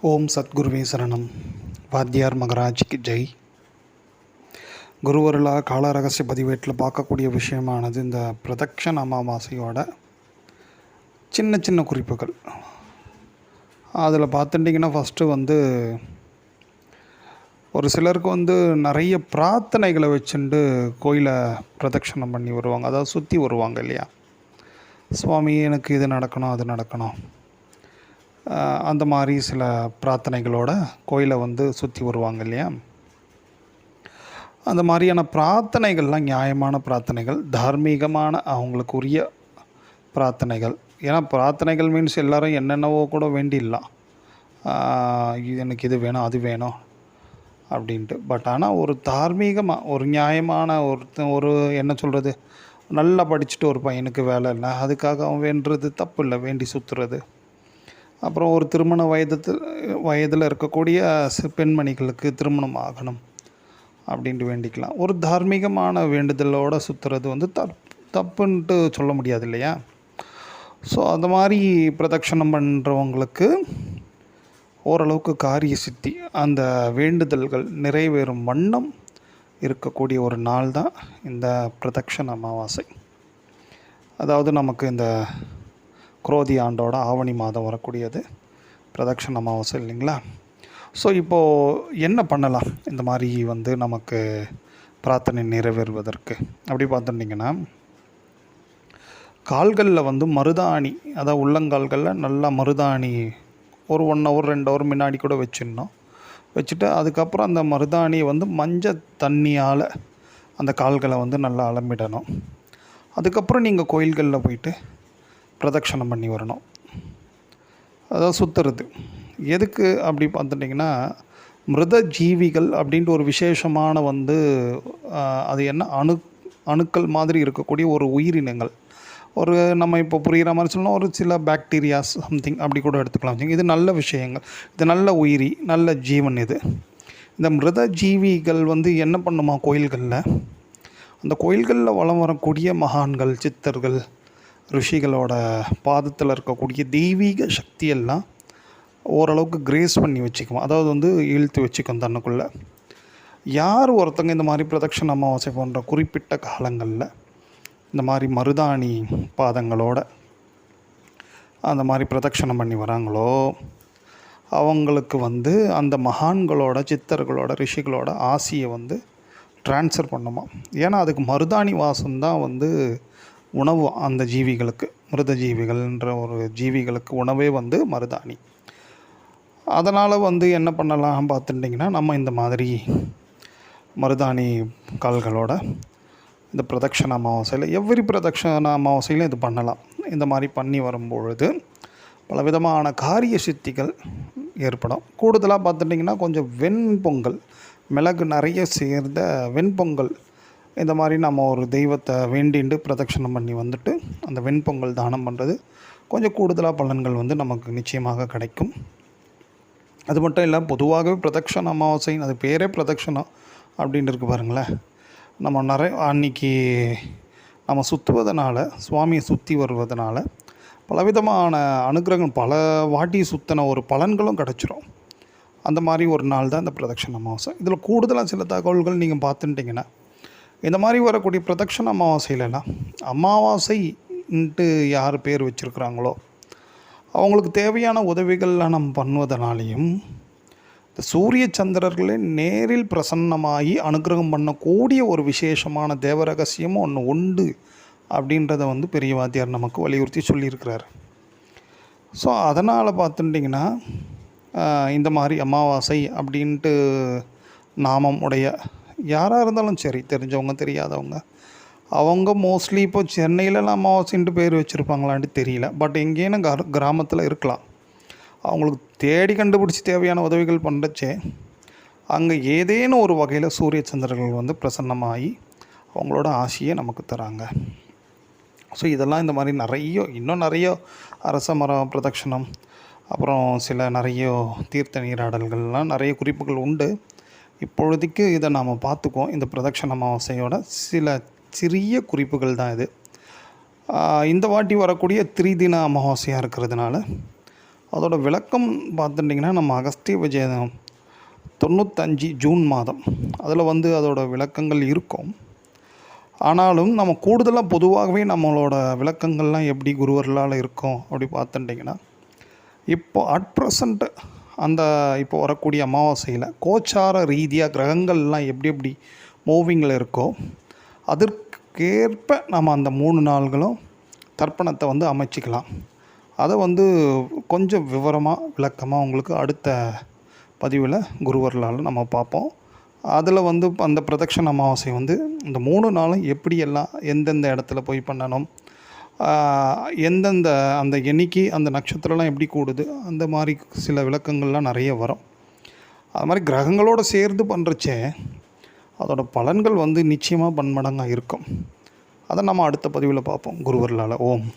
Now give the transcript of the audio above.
ஓம் சத்குருவே சரணம். வாத்தியார் மகராஜ்க்கு ஜெய். குருவருளா கால ரகசிய பதிவேட்டில் பார்க்கக்கூடிய விஷயமானது இந்த பிரதக்ஷன் அமாவாசையோட சின்ன சின்ன குறிப்புகள். அதில் பார்த்துட்டிங்கன்னா ஃபஸ்ட்டு வந்து ஒரு சிலருக்கு வந்து நிறைய பிரார்த்தனைகளை வச்சுண்டு கோயிலை பிரதட்சணம் பண்ணி வருவாங்க. அதாவது சுற்றி வருவாங்க இல்லையா? சுவாமி எனக்கு இது நடக்கணும் அது நடக்கணும். அந்த மாதிரி சில பிரார்த்தனைகளோட கோயிலை வந்து சுற்றி வருவாங்க இல்லையா? அந்த மாதிரியான பிரார்த்தனைகள்லாம் நியாயமான பிரார்த்தனைகள் தார்மீகமான அவங்களுக்கு உரிய பிரார்த்தனைகள். ஏன்னா பிரார்த்தனைகள் மீன்ஸ் எல்லோரும் என்னென்னவோ கூட வேண்டிடலாம். எனக்கு இது வேணும் அது வேணும் அப்படின்ட்டு. பட் ஆனால் ஒரு தார்மீகமாக ஒரு நியாயமான ஒருத்தன் ஒரு என்ன சொல்கிறது நல்லா படிச்சுட்டு ஒரு பையனுக்கு வேலை இல்லை. அதுக்காக அவன் வேண்டுறது தப்பு இல்லை வேண்டி சுற்றுறது அப்புறம் ஒரு திருமண வயதத்தில் வயதில் இருக்கக்கூடிய பெண்மணிகளுக்கு திருமணம் ஆகணும் அப்படின்ட்டு வேண்டிக்கலாம். ஒரு தார்மீகமான வேண்டுதலோடு சுற்றுறது வந்து தப் தப்புன்ட்டு சொல்ல முடியாது இல்லையா? ஸோ அந்த மாதிரி பிரதட்சணம் பண்ணுறவங்களுக்கு ஓரளவுக்கு காரிய சித்தி அந்த வேண்டுதல்கள் நிறைவேறும் வண்ணம் இருக்கக்கூடிய ஒரு நாள் தான் இந்த பிரதட்சண அமாவாசை. அதாவது நமக்கு இந்த குரோதி ஆண்டோட ஆவணி மாதம் வரக்கூடியது. பிரதக்ஷண அமாவாசை இல்லைங்களா? ஸோ இப்போது என்ன பண்ணலாம்? இந்த மாதிரி வந்து நமக்கு பிரார்த்தனை நிறைவேறுவதற்கு. அப்படி பார்த்துட்டிங்கன்னா கால்களில் வந்து மருதாணி அதாவது உள்ளங்கால்களில் நல்லா மருதாணி ஒரு ஒன் ஹவர் ரெண்டு ஹவர் முன்னாடி கூட வச்சிடணும். வச்சுட்டு அதுக்கப்புறம் அந்த மருதாணியை வந்து மஞ்சள் தண்ணியால் அந்த கால்களை வந்து நல்லா அலம்பிடணும். அதுக்கப்புறம் நீங்கள் கோயில்களில் போயிட்டு பிரதட்சணம் பண்ணி வரணும். அதாவது சுற்றுறது எதுக்கு அப்படி பார்த்துட்டிங்கன்னா மிருத ஜீவிகள் அப்படின்ட்டு ஒரு விசேஷமான வந்து அது என்ன அணு அணுக்கள் மாதிரி இருக்கக்கூடிய ஒரு உயிரினங்கள் ஒரு நம்ம இப்போ புரிகிற மாதிரி சொல்லணும் ஒரு சில பாக்டீரியாஸ் சம்திங் அப்படி கூட எடுத்துக்கலாம். இது நல்ல விஷயங்கள். இது நல்ல உயிரி நல்ல ஜீவன் இது. இந்த மிருத ஜீவிகள் வந்து என்ன பண்ணுமா கோயில்களில்? அந்த கோயில்களில் வலம் வரக்கூடிய மகான்கள் சித்தர்கள் ரிஷிகளோட பாதத்தில் இருக்கக்கூடிய தெய்வீக சக்தியெல்லாம் ஓரளவுக்கு கிரேஸ் பண்ணி வச்சுக்கும். அதாவது வந்து இழுத்து வச்சுக்கும் தன்னுக்குள்ளே. யார் ஒருத்தங்க இந்த மாதிரி பிரதட்சண அமாவாசை போன்ற குறிப்பிட்ட காலங்களில் இந்த மாதிரி மருதாணி பாதங்களோட அந்த மாதிரி பிரதட்சணம் பண்ணி வராங்களோ அவங்களுக்கு வந்து அந்த மகான்களோட சித்தர்களோட ரிஷிகளோட ஆசையை வந்து ட்ரான்ஸ்ஃபர் பண்ணுமா? ஏன்னா அதுக்கு மருதாணி வாசம் தான் வந்து உணவு அந்த ஜீவிகளுக்கு மிருத ஜீவிகள்ன்ற ஒரு ஜீவிகளுக்கு உணவே வந்து மருதாணி. அதனால் வந்து என்ன பண்ணலாம் பார்த்துட்டிங்கன்னா நம்ம இந்த மாதிரி மருதாணி கால்களோட இந்த பிரதட்சண அமாவாசையில் எவ்ரி பிரதட்சண அமாவாசையிலும் இது பண்ணலாம். இந்த மாதிரி பண்ணி வரும்பொழுது பலவிதமான காரிய சித்திகள் ஏற்படும். கூடுதலாக பார்த்துட்டிங்கன்னா கொஞ்சம் வெண்பொங்கல் மிளகு நிறைய சேர்ந்த வெண்பொங்கல் இந்த மாதிரி நம்ம ஒரு தெய்வத்தை வேண்டிண்டு பிரதட்சணம் பண்ணி வந்துட்டு அந்த வெண்பொங்கல் தானம் பண்ணுறது கொஞ்சம் கூடுதலாக பலன்கள் வந்து நமக்கு நிச்சயமாக கிடைக்கும். அது மட்டும் இல்லை பொதுவாகவே பிரதட்சண அமாவாசைன்னு அது பேரே பிரதட்சணம் அப்படின்னு இருக்கு பாருங்களேன். நம்ம நிறைய அன்னைக்கு நம்ம சுற்றுவதனால சுவாமியை சுற்றி வருவதனால பலவிதமான அனுகிரகம் பல வாட்டி சுற்றின ஒரு பலன்களும் கிடச்சிரும். அந்த மாதிரி ஒரு நாள் தான் இந்த பிரதட்சண அமாவாசை. இதில் கூடுதலாக சில தகவல்கள் நீங்கள் பார்த்துட்டிங்கன்னா இந்த மாதிரி வரக்கூடிய பிரதட்சண அமாவாசையிலலாம் அமாவாசைன்ட்டு யார் பேர் வச்சுருக்குறாங்களோ அவங்களுக்கு தேவையான உதவிகள்லாம் நம்ம பண்ணுவதனாலையும் இந்த சூரிய சந்திரர்களே நேரில் பிரசன்னமாகி அனுகிரகம் பண்ணக்கூடிய ஒரு விசேஷமான தேவ ரகசியமும் ஒன்று உண்டு அப்படின்றத வந்து பெரிய வாத்தியார் நமக்கு வலியுறுத்தி சொல்லியிருக்கிறார். ஸோ அதனால் பார்த்துட்டிங்கன்னா இந்த மாதிரி அமாவாசை அப்படின்ட்டு நாமம் உடைய யாராக இருந்தாலும் சரி தெரிஞ்சவங்க தெரியாதவங்க. அவங்க மோஸ்ட்லி இப்போ சென்னையிலலாம் அமாவாசைன்ட்டு பேர் வச்சுருப்பாங்களான்ட்டு தெரியல. பட் எங்கேயும் கர கிராமத்தில் இருக்கலாம். அவங்களுக்கு தேடி கண்டுபிடிச்சி தேவையான உதவிகள் பண்ணுறச்சே அங்கே ஏதேனும் ஒரு வகையில் சூரிய சந்திரர்கள் வந்து பிரசன்னமாகி அவங்களோட ஆசையை நமக்கு தராங்க. ஸோ இதெல்லாம் இந்த மாதிரி நிறைய இன்னும் நிறைய அரச மரம் பிரதட்சணம் அப்புறம் சில நிறைய தீர்த்த நீராடல்கள்லாம் நிறைய குறிப்புகள் உண்டு. இப்பொழுதைக்கு இதை நாம் பார்த்துக்குவோம். இந்த பிரதட்சண அமாவாசையோட சில சிறிய குறிப்புகள் தான் இது. இந்த வாட்டி வரக்கூடிய திரிதின அமாவாசையாக இருக்கிறதுனால அதோட விளக்கம் பார்த்துட்டிங்கன்னா நம்ம அகஸ்திய விஜயம் தொண்ணூத்தஞ்சு ஜூன் மாதம். அதில் வந்து அதோட விளக்கங்கள் இருக்கும். ஆனாலும் நம்ம கூடுதலாக பொதுவாகவே நம்மளோட விளக்கங்கள்லாம் எப்படி குருவர்களால் இருக்கும் அப்படி பார்த்துட்டிங்கன்னா இப்போ அட் ப்ரெசண்ட்டு அந்த இப்போ வரக்கூடிய அமாவாசையில் கோச்சார ரீதியாக கிரகங்கள்லாம் எப்படி எப்படி மூவிங்கில் இருக்கோ அதற்கேற்ப நம்ம அந்த மூணு நாள்களும் தர்ப்பணத்தை வந்து அமைச்சிக்கலாம். அதை வந்து கொஞ்சம் விவரமாக விளக்கமாக உங்களுக்கு அடுத்த பதிவில் குருவர்களால் நம்ம பார்ப்போம். அதில் வந்து அந்த பிரதட்சண அமாவாசை வந்து இந்த மூணு நாளும் எப்படியெல்லாம் எந்தெந்த இடத்துல போய் பண்ணணும் எந்தெந்த அந்த எண்ணிக்கை அந்த நட்சத்திரம்லாம் எப்படி கூடுது அந்த மாதிரி சில விளக்கங்கள்லாம் நிறைய வரும். அது மாதிரி கிரகங்களோடு சேர்ந்து பண்ணுறச்சே அதோட பலன்கள் வந்து நிச்சயமாக பன்மடங்காக இருக்கும். அதை நம்ம அடுத்த பதிவில் பார்ப்போம். குருவர்களால். ஓம்.